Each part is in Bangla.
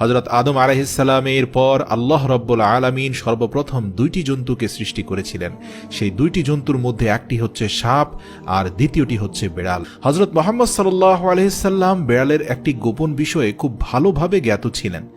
হজরত আদম আলাহিসাল্লামের পর আল্লাহ রব্বুল আলমিন সর্বপ্রথম দুইটি জন্তুকে সৃষ্টি করেছিলেন। সেই দুইটি জন্তুর মধ্যে একটি হচ্ছে সাপ আর দ্বিতীয়টি হচ্ছে বেড়াল। হজরত মোহাম্মদ সাল্লাহ আলহিসাল্লাম বেড়ালের একটি গোপন বিষয়ে খুব ভালোভাবে জ্ঞাত ছিলেন।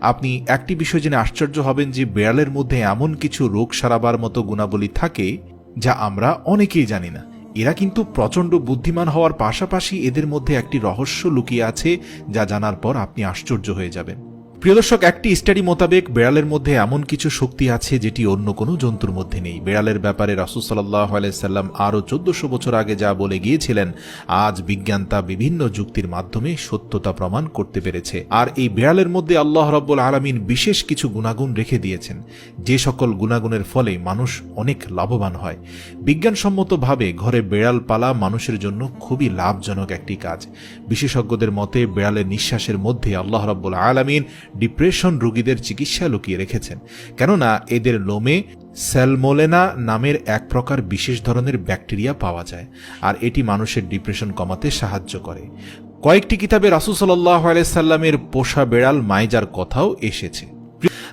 আপনি একটি বিষয় জেনে আশ্চর্য হবেন যে বেড়ালের মধ্যে এমন কিছু রোগ সারাবার মতো গুণাবলী থাকে যা আমরা অনেকেই জানি না। এরা কিন্তু প্রচণ্ড বুদ্ধিমান হওয়ার পাশাপাশি এদের মধ্যে একটি রহস্য লুকিয়ে আছে যা জানার পর আপনি আশ্চর্য হয়ে যাবেন। প্রিয় দর্শক, একটি স্টাডি মোতাবেক বেড়ালের মধ্যে এমন কিছু শক্তি আছে যেটি অন্য কোনো জন্তুর মধ্যে নেই। বেড়ালের ব্যাপারে রাসুল সাল্লাহ আলাইসাল্লাম আরও চোদ্দশো বছর আগে যা বলে গিয়েছিলেন, আজ বিজ্ঞান তা বিভিন্ন যুক্তির মাধ্যমে সত্যতা প্রমাণ করতে পেরেছে। আর এই বেড়ালের মধ্যে আল্লাহ রব্বুল আলমিন বিশেষ কিছু গুণাগুণ রেখে দিয়েছেন। যে সকল গুণাগুণের ফলে মানুষ অনেক লাভবান হয়। বিজ্ঞানসম্মতভাবে ঘরে বেড়াল পালা মানুষের জন্য খুবই লাভজনক একটি কাজ। বিশেষজ্ঞদের মতে, বেড়ালের নিঃশ্বাসের মধ্যে আল্লাহ রব্বুল আলমিন ডিপ্রেশন রোগীদের চিকিৎসা লুকিয়ে রেখেছেন। কেননা এদের লোমে স্যালমোলেনা নামের এক প্রকার বিশেষ ধরনের ব্যাকটেরিয়া পাওয়া যায়, আর এটি মানুষের ডিপ্রেশন কমাতে সাহায্য করে। কয়েকটি কিতাবে রাসুসল্লাহ আলাইসাল্লামের পোষা বেড়াল মাইজার কথাও এসেছে।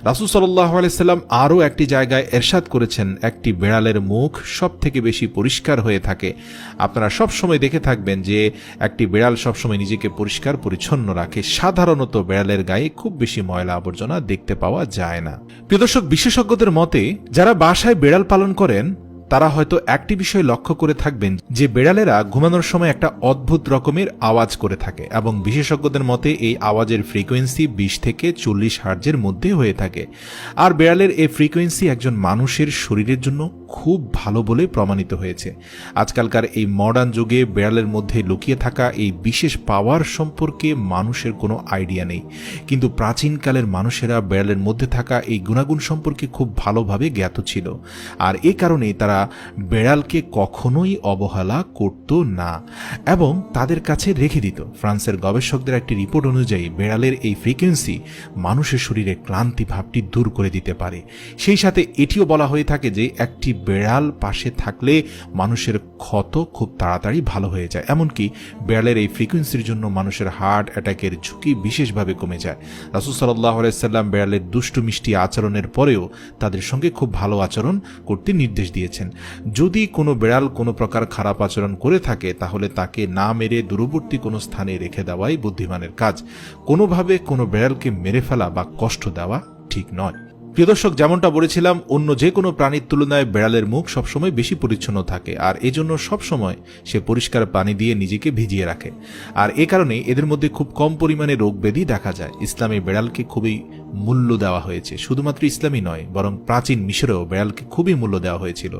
রাসুল সাল্লাহ আলাইসাল্লাম আরও একটি জায়গায় এরশাদ করেছেন, একটি বেড়ালের মুখ সব থেকে বেশি পরিষ্কার হয়ে থাকে। আপনারা সব সময় দেখে থাকবেন যে একটি বেড়াল সবসময় নিজেকে পরিষ্কার, পরিচ্ছন্ন রাখে। সাধারণত বেড়ালের গায়ে খুব বেশি ময়লা আবর্জনা দেখতে পাওয়া যায় না। প্রিয় দর্শক, বিশেষজ্ঞদের মতে, যারা বাসায় বেড়াল পালন করেন তারা হয়তো একটি বিষয় লক্ষ্য করে থাকবেন যে বেড়ালেরা ঘুমানোর সময় একটা অদ্ভুত রকমের আওয়াজ করে থাকে এবং বিশেষজ্ঞদের মতে এই আওয়াজের ফ্রিকোয়েন্সি বিশ থেকে চল্লিশ হার্জের মধ্যে হয়ে থাকে। আর বেড়ালের এই ফ্রিকোয়েন্সি একজন মানুষের শরীরের জন্য খুব ভালো বলে প্রমাণিত হয়েছে। আজকালকার এই মডার্ন যুগে বেড়ালের মধ্যে লুকিয়ে থাকা এই বিশেষ পাওয়ার সম্পর্কে মানুষের কোনো আইডিয়া নেই। কিন্তু প্রাচীনকালের মানুষেরা বেড়ালের মধ্যে থাকা এই গুণাগুণ সম্পর্কে খুব ভালোভাবে জ্ঞাত ছিল। আর এ কারণেই তারা বেড়ালকে কখনোই অবহেলা করত না এবং তাদের কাছে রেখে দিত। ফ্রান্সের গবেষকদের একটি রিপোর্ট অনুযায়ী, বেড়ালের এই ফ্রিকোয়েন্সি মানুষের শরীরে ক্লান্তি ভাবটি দূর করে দিতে পারে। সেই সাথে এটিও বলা হয়ে থাকে যে, একটি বেড়াল পাশে থাকলে মানুষের ক্ষত খুব তাড়াতাড়ি ভালো হয়ে যায়। এমনকি বেড়ালের এই ফ্রিকোয়েন্সির জন্য মানুষের হার্ট অ্যাটাকের ঝুঁকি বিশেষভাবে কমে যায়। রাসুল সাল্লাহ আলাইসাল্লাম বেড়ালের দুষ্টু মিষ্টি আচরণের পরেও তাদের সঙ্গে খুব ভালো আচরণ করতে নির্দেশ দিয়েছেন। যদি কোনো বেড়াল কোনো প্রকার খারাপ আচরণ করে থাকে, তাহলে তাকে না মেরে দূরবর্তী কোনো স্থানে রেখে দেওয়াই বুদ্ধিমানের কাজ। কোনোভাবে কোনো বেড়ালকে মেরে ফেলা বা কষ্ট দেওয়া ঠিক নয়। প্রিয় দর্শক, যেমনটা বলেছিলাম, অন্য যে কোনো প্রাণীর তুলনায় বেড়ালের মুখ সবসময় বেশি পরিচ্ছন্ন থাকে, আর এজন্য সবসময় সে পরিষ্কার পানি দিয়ে নিজেকে ভিজিয়ে রাখে। আর এ কারণে এদের মধ্যে খুব কম পরিমাণে রোগ ব্যাধি দেখা যায়। ইসলামে বেড়ালকে খুবই মূল্য দেওয়া হয়েছে। শুধুমাত্র ইসলামই নয়, বরং প্রাচীন মিশরেও বেড়ালকে খুবই মূল্য দেওয়া হয়েছিল।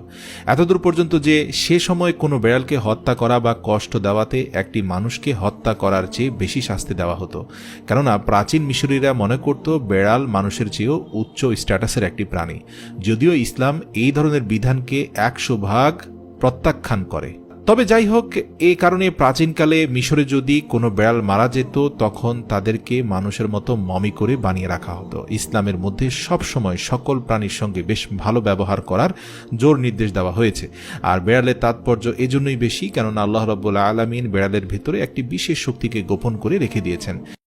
এতদূর পর্যন্ত যে সে সময় কোনো বেড়ালকে হত্যা করা বা কষ্ট দেওয়াতে একটি মানুষকে হত্যা করার চেয়ে বেশি শাস্তি দেওয়া হতো। কেননা প্রাচীন মিশরীরা মনে করত, বেড়াল মানুষের চেয়েও উচ্চ স্ট্যাটাসের একটি প্রাণী। যদিও ইসলাম এই ধরনের বিধানকে একশো ভাগ প্রত্যাখ্যান করে। তবে যাই হোক এই কারণে প্রাচীনকালে মিশরে যদি কোনো বেড়াল মারা যেত, তখন তাদেরকে মানুষের মতো মমি করে বানিয়ে রাখা হতো। ইসলামের মধ্যে সব সময় সকল প্রাণীর সঙ্গে বেশ ভালো ব্যবহার করার জোর নির্দেশ দেওয়া হয়েছে। আর বেড়ালের তাৎপর্য এজন্যই বেশি, কেননা আল্লাহ রব্বুল্লা আলমিন বেড়ালের ভিতরে একটি বিশেষ শক্তিকে গোপন করে রেখে দিয়েছেন।